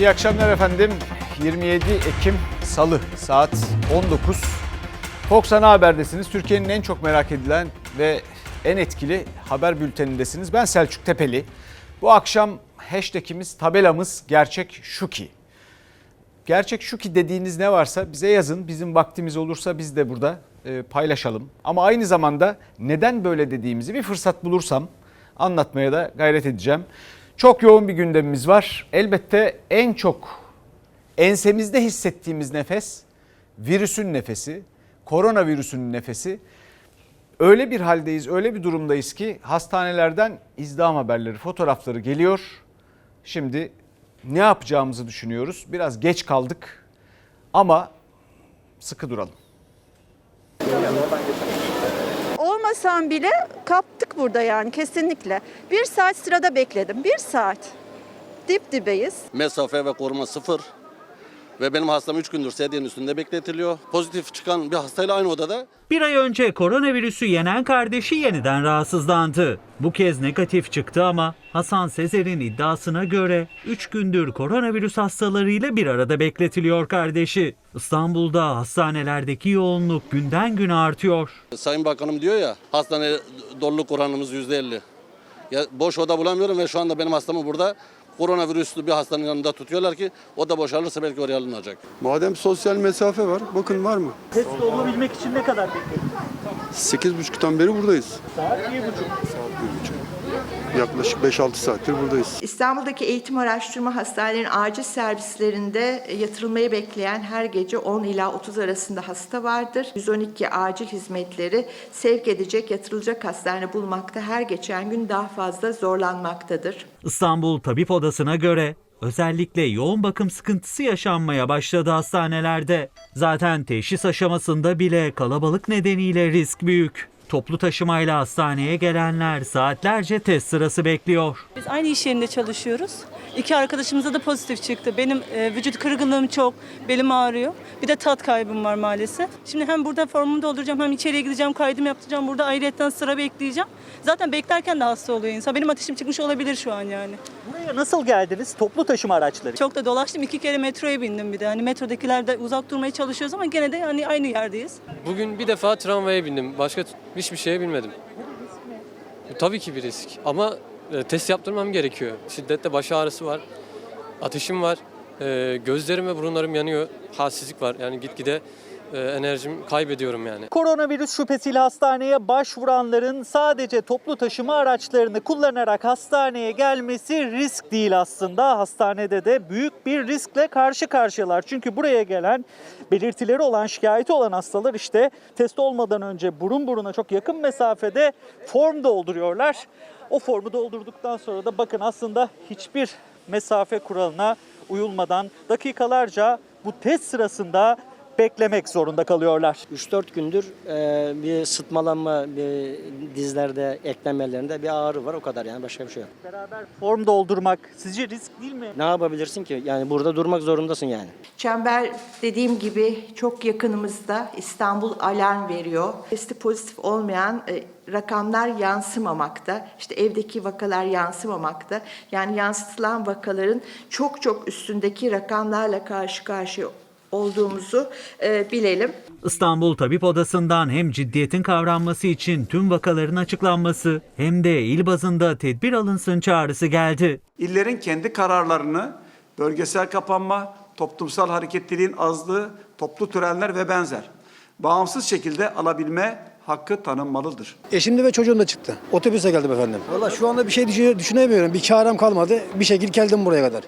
İyi akşamlar efendim. 27 Ekim Salı saat 19. Fox Ana Haber'desiniz. Türkiye'nin en çok merak edilen ve en etkili haber bültenindesiniz. Ben Selçuk Tepeli. Bu akşam hashtagimiz, tabelamız gerçek şu ki. Gerçek şu ki dediğiniz ne varsa bize yazın. Bizim vaktimiz olursa biz de burada e, paylaşalım. Ama aynı zamanda neden böyle dediğimizi bir fırsat bulursam anlatmaya da gayret edeceğim. Çok yoğun bir gündemimiz var. Elbette en çok ensemizde hissettiğimiz nefes virüsün nefesi, koronavirüsün nefesi. Öyle bir haldeyiz, öyle bir durumdayız ki hastanelerden izdiham haberleri, fotoğrafları geliyor. Şimdi ne yapacağımızı düşünüyoruz. Biraz geç kaldık ama sıkı duralım. Olmasam bile kaptık burada yani kesinlikle. Bir saat sırada bekledim. Bir saat. Dip dibeyiz. Mesafe ve koruma sıfır. Ve benim hastam 3 gündür sedyenin üstünde bekletiliyor. Pozitif çıkan bir hastayla aynı odada. Bir ay önce koronavirüsü yenen kardeşi yeniden rahatsızlandı. Bu kez negatif çıktı ama Hasan Sezer'in iddiasına göre 3 gündür koronavirüs hastalarıyla bir arada bekletiliyor kardeşi. İstanbul'da hastanelerdeki yoğunluk günden güne artıyor. Sayın Bakanım diyor ya hastane doluluk oranımız %50. Ya boş oda bulamıyorum ve şu anda benim hastamı burada koronavirüslü bir hastanın yanında tutuyorlar ki o da boşalırsa belki oraya alınacak. Madem sosyal mesafe var, bakın var mı? Test olabilmek için ne kadar bekledin? 8.30'dan beri buradayız. Saat 1.30. Yaklaşık 5-6 saattir buradayız. İstanbul'daki eğitim araştırma hastanelerinin acil servislerinde yatırılmayı bekleyen her gece 10 ila 30 arasında hasta vardır. 112 acil hizmetleri sevk edecek, yatırılacak hastane bulmakta her geçen gün daha fazla zorlanmaktadır. İstanbul Tabip Odası'na göre özellikle yoğun bakım sıkıntısı yaşanmaya başladı hastanelerde. Zaten teşhis aşamasında bile kalabalık nedeniyle risk büyük. Toplu taşımayla hastaneye gelenler saatlerce test sırası bekliyor. Biz aynı iş yerinde çalışıyoruz. İki arkadaşımıza da pozitif çıktı. Benim e, vücut kırgınlığım çok, belim ağrıyor. Bir de tat kaybım var maalesef. Şimdi hem burada formumu dolduracağım hem içeriye gideceğim, kaydımı yaptıracağım. Burada ayrıyetten sıra bekleyeceğim. Zaten beklerken de hasta oluyor insan. Benim ateşim çıkmış olabilir şu an yani. Buraya nasıl geldiniz? Toplu taşıma araçları. Çok da dolaştım. iki kere metroya bindim bir de. Hani metrodakiler de uzak durmaya çalışıyoruz ama gene de hani aynı yerdeyiz. Bugün bir defa tramvaya bindim. Başka hiçbir şeye binmedim. Bu Tabii ki bir risk ama e, test yaptırmam gerekiyor. Şiddetle baş ağrısı var, ateşim var, e, gözlerim ve burunlarım yanıyor, halsizlik var. Yani gitgide e, enerjimi kaybediyorum yani. Koronavirüs şüphesiyle hastaneye başvuranların sadece toplu taşıma araçlarını kullanarak hastaneye gelmesi risk değil aslında. Hastanede de büyük bir riskle karşı karşıyalar. Çünkü buraya gelen belirtileri olan, şikayeti olan hastalar işte test olmadan önce burun buruna çok yakın mesafede form dolduruyorlar. O formu doldurduktan sonra da bakın aslında hiçbir mesafe kuralına uyulmadan dakikalarca bu test sırasında beklemek zorunda kalıyorlar. 3-4 gündür e, bir sıtmalanma, bir dizlerde, eklemlerinde bir ağrı var o kadar yani başka bir şey yok. Beraber form doldurmak sizce risk değil mi? Ne yapabilirsin ki? Yani burada durmak zorundasın yani. Çember dediğim gibi çok yakınımızda İstanbul alarm veriyor. Testi pozitif olmayan e, rakamlar yansımamakta. İşte evdeki vakalar yansımamakta. Yani yansıtılan vakaların çok çok üstündeki rakamlarla karşı karşıya olduğumuzu e, bilelim. İstanbul Tabip Odası'ndan hem ciddiyetin kavranması için tüm vakaların açıklanması hem de il bazında tedbir alınsın çağrısı geldi. İllerin kendi kararlarını bölgesel kapanma, toplumsal hareketliliğin azlığı, toplu törenler ve benzer bağımsız şekilde alabilme hakkı tanınmalıdır. Eşimde ve çocuğum da çıktı. Otobüse geldim efendim. Valla şu anda bir şey düşüne- düşünemiyorum. Bir çarem kalmadı. Bir şekilde geldim buraya kadar.